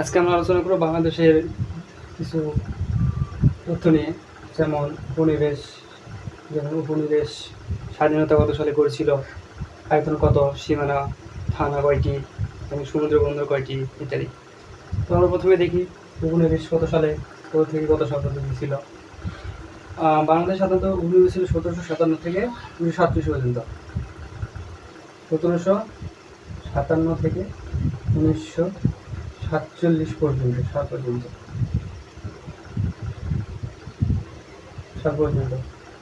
আজকে আমরা আলোচনা করব বাংলাদেশের কিছু তথ্য নিয়ে, যেমন উপনিবেশ যেমন উপনিবেশ স্বাধীনতা কত সালে করেছিল আয়তন কত, সীমানা, থানা কয়টি, এবং সমুদ্র বন্দর কয়টি, ইত্যাদি। তো আমরা প্রথমে দেখি উপনিবেশ কত সালে কত থেকে কত সাল পর্যন্ত ছিল বাংলাদেশ সাধারণত উপনিবেশ ছিল সতেরোশো সাতান্ন থেকে উনিশশো সাতত্রিশ পর্যন্ত। সতেরোশো সাতান্ন থেকে উনিশশো সাতচল্লিশ পর্যন্ত, সাত পর্যন্ত। সাত পর্যন্ত।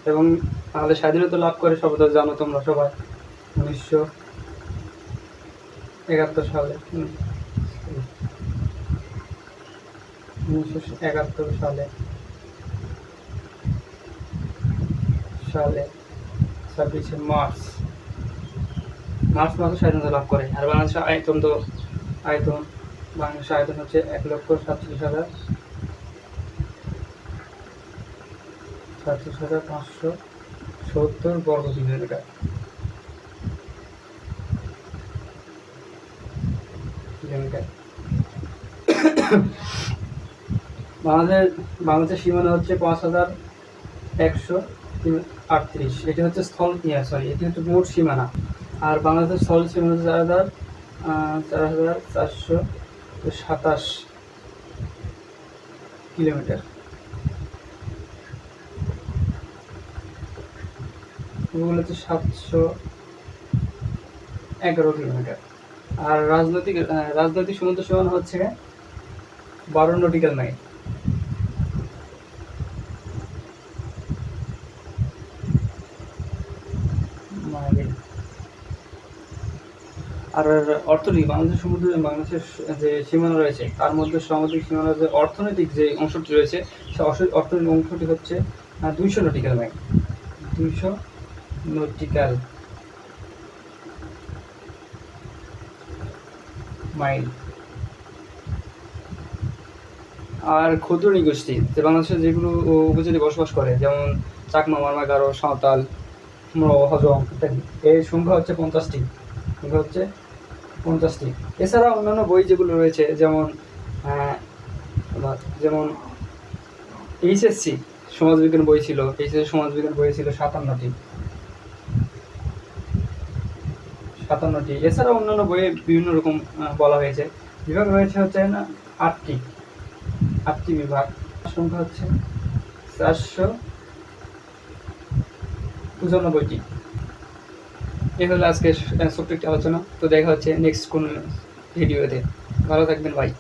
এবং আমাদের স্বাধীনতা লাভ করে সর্বদা জানো তোমরা সবাই, উনিশশো একাত্তর সালে। উনিশশো একাত্তর সালে। সালে ছাব্বিশে মার্চ। মার্চ মাসে স্বাধীনতা লাভ করে। আর বাংলাদেশের আয়তন তো আয়তন বাংলাদেশের আয়তন হচ্ছে এক লক্ষ সাতচল্লিশ হাজার সাতচল্লিশ হাজার পাঁচশো সত্তর বর্গ কিলোমিটার। বাংলাদেশ, বাংলাদেশের সীমানা হচ্ছে পাঁচ হাজার একশো আটত্রিশ। এটি হচ্ছে স্থল সরি এটি হচ্ছে মোট সীমানা। আর বাংলাদেশের স্থল সীমানা চার হাজার চার হাজার চারশো সাতাশ কিলোমিটার। উপকূল হচ্ছে সাতশো এগারো কিলোমিটার। আর রাজনৈতিক রাজনৈতিক সমুদ্র সীমানা হচ্ছে বারো নটিক্যাল মাইল। মাইল। আর অর্থনীতি বাংলাদেশ সমুদ্র বাংলাদেশের যে সীমানা রয়েছে, তার মধ্যে সামাজিক সীমানার যে অর্থনৈতিক যে অংশটি রয়েছে, সে অর্থ- অর্থনৈতিক অংশটি হচ্ছে দুইশো নটিক্যাল মাইল। দুইশো নটিক্যাল মাইল। আর ক্ষুদ্র নৃগোষ্ঠী, যে বাংলাদেশে যেগুলো উপজাতি বসবাস করে, যেমন চাকমা মারমা গারো সাঁওতাল হজম ইত্যাদি, এর সংখ্যা হচ্ছে পঞ্চাশটি। সংখ্যা হচ্ছে পঞ্চাশটি। এছাড়া অন্যান্য বই যেগুলো রয়েছে, যেমন যেমন এইচএসসি সমাজবিজ্ঞান বই ছিল এইচএসসি সমাজবিজ্ঞান বই ছিল সাতান্নটি। সাতান্নটি। এছাড়া অন্যান্য বইয়ে বিভিন্ন রকম বলা হয়েছে। বিভাগ রয়েছে হচ্ছে না, আটটি। আটটি বিভাগ। সংখ্যা হচ্ছে চারশো পঁচানব্বইটি। এই হলো আজকের ছোট্ট আলোচনা। তো দেখা হচ্ছে নেক্সট কোন ভিডিওতে ভালো থাকবেন ভাই